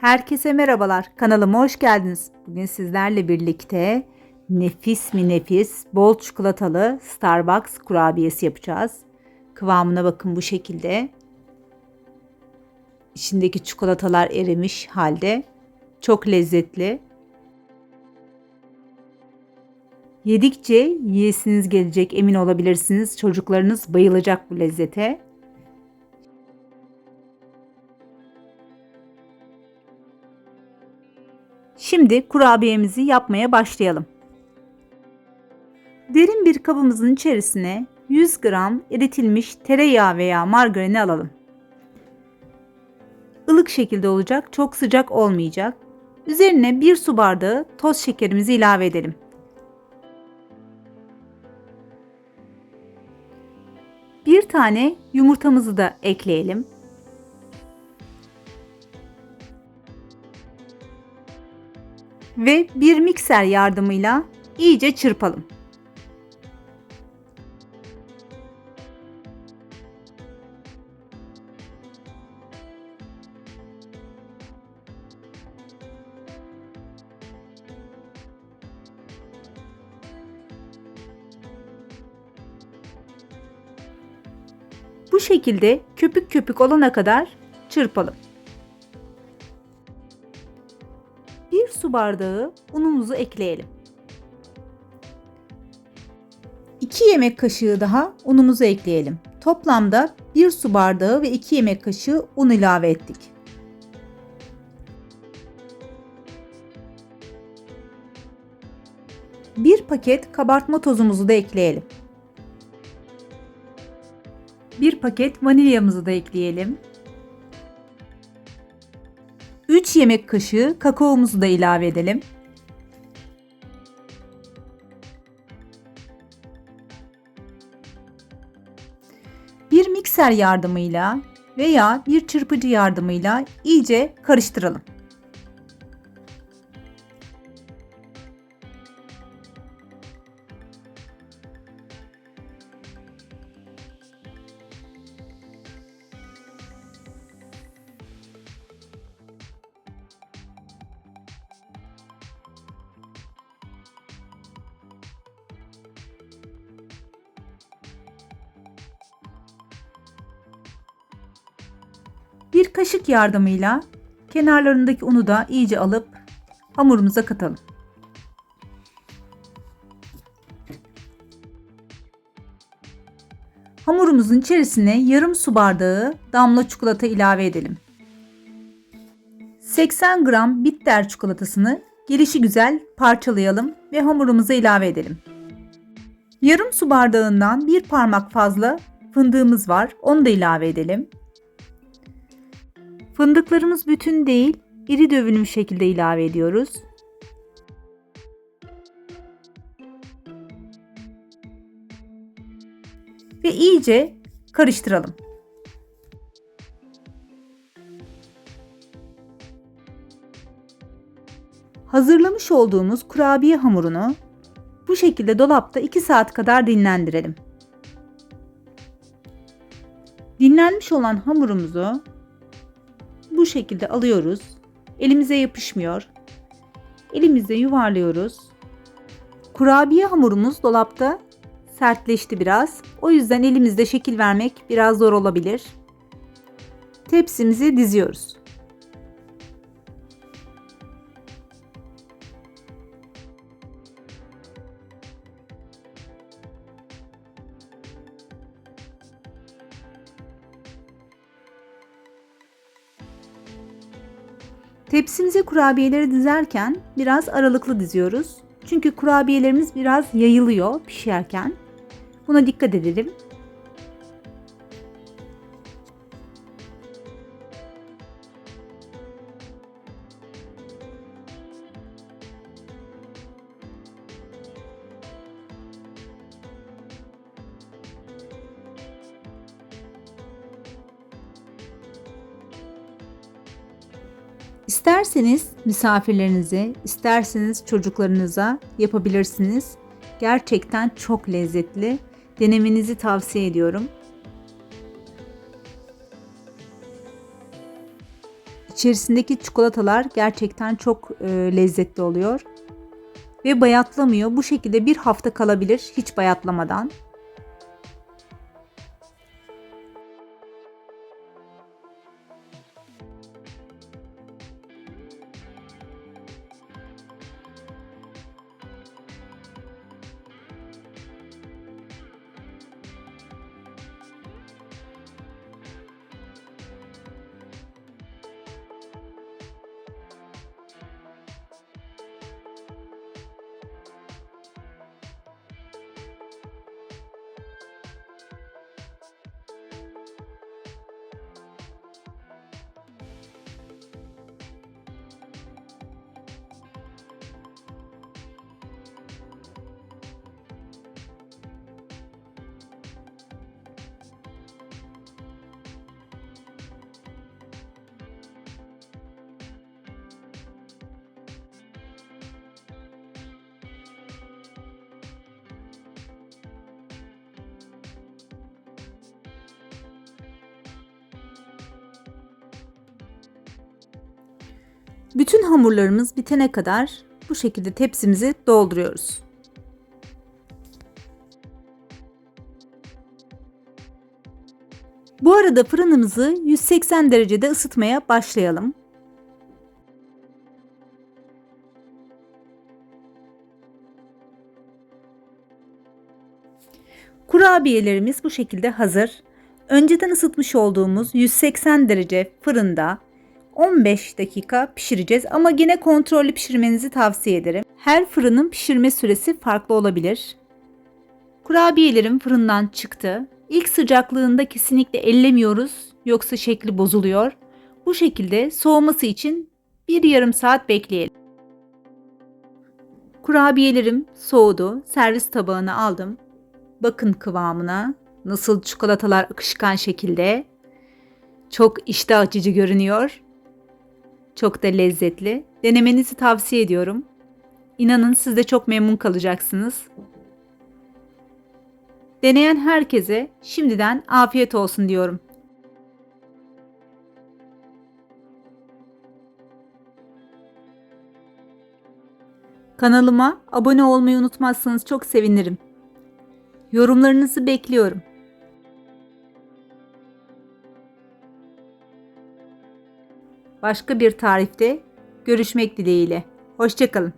Herkese merhabalar. Kanalıma hoş geldiniz. Bugün sizlerle birlikte nefis mi nefis bol çikolatalı Starbucks kurabiyesi yapacağız. Kıvamına bakın bu şekilde. İçindeki çikolatalar erimiş halde. Çok lezzetli. Yedikçe yiyesiniz gelecek emin olabilirsiniz. Çocuklarınız bayılacak bu lezzete. Şimdi kurabiyemizi yapmaya başlayalım. Derin bir kabımızın içerisine 100 gram eritilmiş tereyağı veya margarini alalım. Ilık şekilde olacak, çok sıcak olmayacak. Üzerine 1 su bardağı toz şekerimizi ilave edelim. Bir tane yumurtamızı da ekleyelim. Ve bir mikser yardımıyla iyice çırpalım. Bu şekilde köpük köpük olana kadar çırpalım. Su bardağı unumuzu ekleyelim. 2 yemek kaşığı daha unumuzu ekleyelim. Toplamda 1 su bardağı ve 2 yemek kaşığı un ilave ettik. Bir paket kabartma tozumuzu da ekleyelim. Bir paket vanilyamızı da ekleyelim. 3 yemek kaşığı kakaomuzu da ilave edelim. Bir mikser yardımıyla veya bir çırpıcı yardımıyla iyice karıştıralım. Bir kaşık yardımıyla kenarlarındaki unu da iyice alıp hamurumuza katalım. Hamurumuzun içerisine yarım su bardağı damla çikolata ilave edelim. 80 gram bitter çikolatasını gelişi güzel parçalayalım ve hamurumuza ilave edelim. Yarım su bardağından bir parmak fazla fındığımız var. Onu da ilave edelim. Fındıklarımız bütün değil, iri dövünüm şekilde ilave ediyoruz. Ve iyice karıştıralım. Hazırlamış olduğumuz kurabiye hamurunu bu şekilde dolapta 2 saat kadar dinlendirelim. Dinlenmiş olan hamurumuzu şekilde alıyoruz. Elimize yapışmıyor. Elimizde yuvarlıyoruz. Kurabiye hamurumuz dolapta sertleşti biraz. O yüzden elimizde şekil vermek biraz zor olabilir. Tepsimizi diziyoruz. Tepsimize kurabiyeleri dizerken biraz aralıklı diziyoruz. Çünkü kurabiyelerimiz biraz yayılıyor pişerken. Buna dikkat edelim. İsterseniz misafirlerinize, isterseniz çocuklarınıza yapabilirsiniz. Gerçekten çok lezzetli. Denemenizi tavsiye ediyorum. İçerisindeki çikolatalar gerçekten çok e, lezzetli oluyor. Ve bayatlamıyor. Bu şekilde bir hafta kalabilir hiç bayatlamadan. Bütün hamurlarımız bitene kadar bu şekilde tepsimizi dolduruyoruz. Bu arada fırınımızı 180 derecede ısıtmaya başlayalım. Kurabiyelerimiz bu şekilde hazır. Önceden ısıtmış olduğumuz 180 derece fırında 15 dakika pişireceğiz ama yine kontrollü pişirmenizi tavsiye ederim. Her fırının pişirme süresi farklı olabilir. Kurabiyelerim fırından çıktı. İlk sıcaklığında kesinlikle ellemiyoruz yoksa şekli bozuluyor. Bu şekilde soğuması için bir yarım saat bekleyelim. Kurabiyelerim soğudu. Servis tabağına aldım. Bakın kıvamına. Nasıl çikolatalar akışkan şekilde. Çok iştah açıcı görünüyor. Çok da lezzetli. Denemenizi tavsiye ediyorum. İnanın siz de çok memnun kalacaksınız. Deneyen herkese şimdiden afiyet olsun diyorum. Kanalıma abone olmayı unutmazsanız çok sevinirim. Yorumlarınızı bekliyorum. Başka bir tarifte görüşmek dileğiyle. Hoşçakalın.